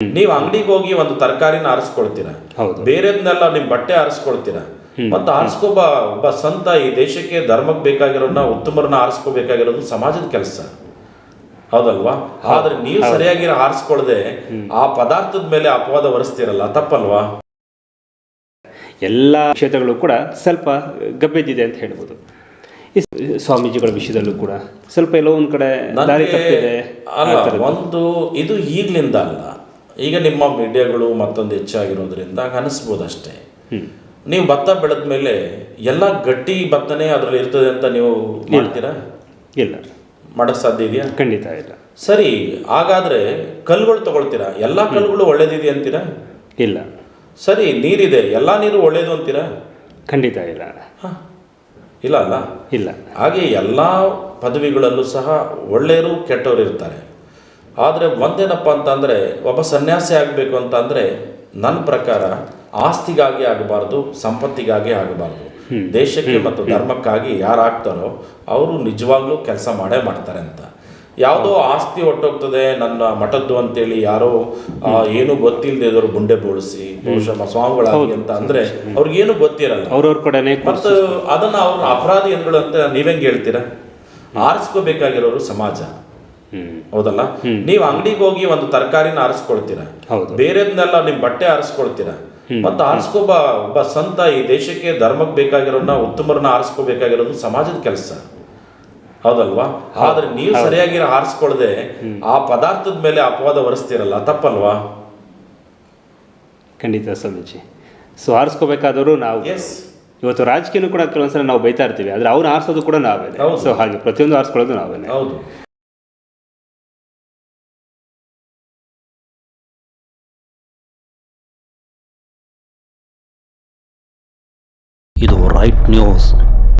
ನೀವು ಅಂಗಡಿಗೆ ಹೋಗಿ ಒಂದು ತರಕಾರಿನ ಆರಿಸ್ಕೊಳ್ತೀರಾ? ಹೌದು. ಬೇರೆದ್ನೆಲ್ಲ ನಿಮ್ ಬಟ್ಟೆ ಆರಿಸ್ಕೊಳ್ತೀರಾ? ಮತ್ತೆ ಆರಿಸ್ಕೊಬ ಒಬ್ಬ ಸಂತ ಈ ದೇಶಕ್ಕೆ ಧರ್ಮಕ್ಕೆ ಬೇಕಾಗಿರೋನ್ನ ಉತ್ತಮರನ್ನ ಆರಿಸ್ಕೋಬೇಕಾಗಿರೋದು ಸಮಾಜದ ಕೆಲಸ. ಹೌದಲ್ವಾ? ಆದ್ರೆ ನೀವು ಸರಿಯಾಗಿ ಆರಿಸ್ಕೊಳ್ದೆ ಆ ಪದಾರ್ಥದ ಮೇಲೆ ಅಪವಾದ ಹೊರಿಸ್ತೀರಲ್ಲ ತಪ್ಪಲ್ವಾ? ಎಲ್ಲ ಕ್ಷೇತ್ರಗಳು ಕೂಡ ಸ್ವಲ್ಪ ಗಬ್ಬೆದ್ದಿದೆ ಅಂತ ಹೇಳ್ಬೋದು. ಸ್ವಾಮೀಜಿಗಳ ವಿಷಯದಲ್ಲೂ ಕೂಡ ಸ್ವಲ್ಪ ಎಲ್ಲೋ ಒಂದು ಕಡೆ ಒಂದು ಇದು ಈಗ್ಲಿಂದ ಅಲ್ಲ. ಈಗ ನಿಮ್ಮ ಮೀಡಿಯಾಗಳು ಮತ್ತೊಂದು ಹೆಚ್ಚಾಗಿರೋದ್ರಿಂದ ಅನಿಸ್ಬೋದು ಅಷ್ಟೇ ನೀವು ಭತ್ತ ಬೆಳೆದ ಮೇಲೆ ಎಲ್ಲ ಗಟ್ಟಿ ಭತ್ತನೇ ಅದರಲ್ಲಿ ಇರ್ತದೆ ಅಂತ ನೀವು ಮಾಡ್ತೀರಾ? ಇಲ್ಲ. ಮಾಡೋಕ್ಕೆ ಸಾಧ್ಯ ಇದೆಯಾ? ಖಂಡಿತ ಇಲ್ಲ. ಸರಿ ಹಾಗಾದ್ರೆ ಕಲ್ಲುಗಳು ತಗೊಳ್ತೀರಾ? ಎಲ್ಲ ಕಲ್ಲುಗಳು ಒಳ್ಳೇದಿದೆ ಅಂತೀರಾ? ಇಲ್ಲ. ಸರಿ ನೀರಿದೆ ಎಲ್ಲ ನೀರು ಒಳ್ಳೇದು ಅಂತೀರಾ? ಖಂಡಿತ ಇಲ್ಲ. ಹ. ಇಲ್ಲ ಅಲ್ಲ? ಇಲ್ಲ. ಹಾಗೆ ಎಲ್ಲ ಪದವಿಗಳಲ್ಲೂ ಸಹ ಒಳ್ಳೆಯರು ಕೆಟ್ಟವರು ಇರ್ತಾರೆ. ಆದರೆ ಒಂದೇನಪ್ಪ ಅಂತಂದರೆ ಒಬ್ಬ ಸನ್ಯಾಸಿ ಆಗಬೇಕು ಅಂತಂದರೆ ನನ್ನ ಪ್ರಕಾರ ಆಸ್ತಿಗಾಗಿ ಆಗಬಾರ್ದು ಸಂಪತ್ತಿಗಾಗಿ ಆಗಬಾರ್ದು. ದೇಶಕ್ಕೆ ಮತ್ತು ಧರ್ಮಕ್ಕಾಗಿ ಯಾರು ಆಗ್ತಾರೋ ಅವರು ನಿಜವಾಗ್ಲೂ ಕೆಲಸ ಮಾಡೇ ಮಾಡ್ತಾರೆ ಅಂತ. ಯಾವುದೋ ಆಸ್ತಿ ಹೊಟ್ಟೋಗ್ತದೆ ನನ್ನ ಮಠದ್ದು ಅಂತೇಳಿ ಯಾರೋ ಏನು ಗೊತ್ತಿಲ್ಲದೆ ಇದ್ರು ಗುಂಡೆ ಬೋಳಿಸಿ ಬಹುಶಃ ಸ್ವಾಮಿಗಳಾಗಿ ಅಂತ ಅಂದ್ರೆ ಅವ್ರಿಗೇನು ಗೊತ್ತಿರಲ್ಲ. ಅವ್ರವ್ರ ಕಡೆ ಮತ್ತು ಅದನ್ನ ಅವ್ರ ಅಪರಾಧಿ ಎನ್ಗಳು ಅಂತ ನೀವೆಂಗೆ ಹೇಳ್ತೀರಾ? ಆರಿಸ್ಕೋಬೇಕಾಗಿರೋರು ಸಮಾಜ. ಹೌದಲ್ಲ? ನೀವು ಅಂಗಡಿಗೆ ಹೋಗಿ ಒಂದು ತರಕಾರಿನ ಆರಿಸ್ಕೊಳ್ತೀರಾ? ಹೌದು. ಬೇರೆದ್ನೆಲ್ಲ ನಿಮ್ ಬಟ್ಟೆ ಆರಿಸ್ಕೊಳ್ತೀರಾ? ಮತ್ತೆ ಆರಿಸ್ಕೊಬ ಒಬ್ಬ ಸಂತ ಈ ದೇಶಕ್ಕೆ ಧರ್ಮಕ್ಕೆ ಬೇಕಾಗಿರೋನ್ನ ಉತ್ತಮರನ್ನ ಆರಿಸ್ಕೋಬೇಕಾಗಿರೋದು ಸಮಾಜದ ಕೆಲಸ. ಹೌದಲ್ವಾ? ಆದ್ರೆ ನೀವು ಸರಿಯಾಗಿ ಆರಿಸ್ಕೊಳ್ದೆ ಆ ಪದಾರ್ಥದ ಮೇಲೆ ಅಪವಾದ ಹೊರಿಸ್ತೀರಲ್ಲ ತಪ್ಪಲ್ವಾ? ಖಂಡಿತ ಸ್ವಾಮೀಜಿ. ಸೊ ಆರಿಸ್ಕೋಬೇಕಾದವರು ನಾವು. ಎಸ್ ಇವತ್ತು ರಾಜಕೀಯನೂ ಕೂಡ ಕೆಲವೊಂದ್ಸಲ ನಾವು ಬೈತಾ ಇರ್ತೀವಿ ಆದ್ರೆ ಅವ್ರು ಆರಿಸೋದು ಕೂಡ ನಾವೇ. ಸೊ ಹಾಗೆ ಪ್ರತಿಯೊಂದು ಆರಿಸ್ಕೊಳ್ಳೋದು ನಾವೇ ಹೌದು. இது ஒரு ரைட் நியூஸ்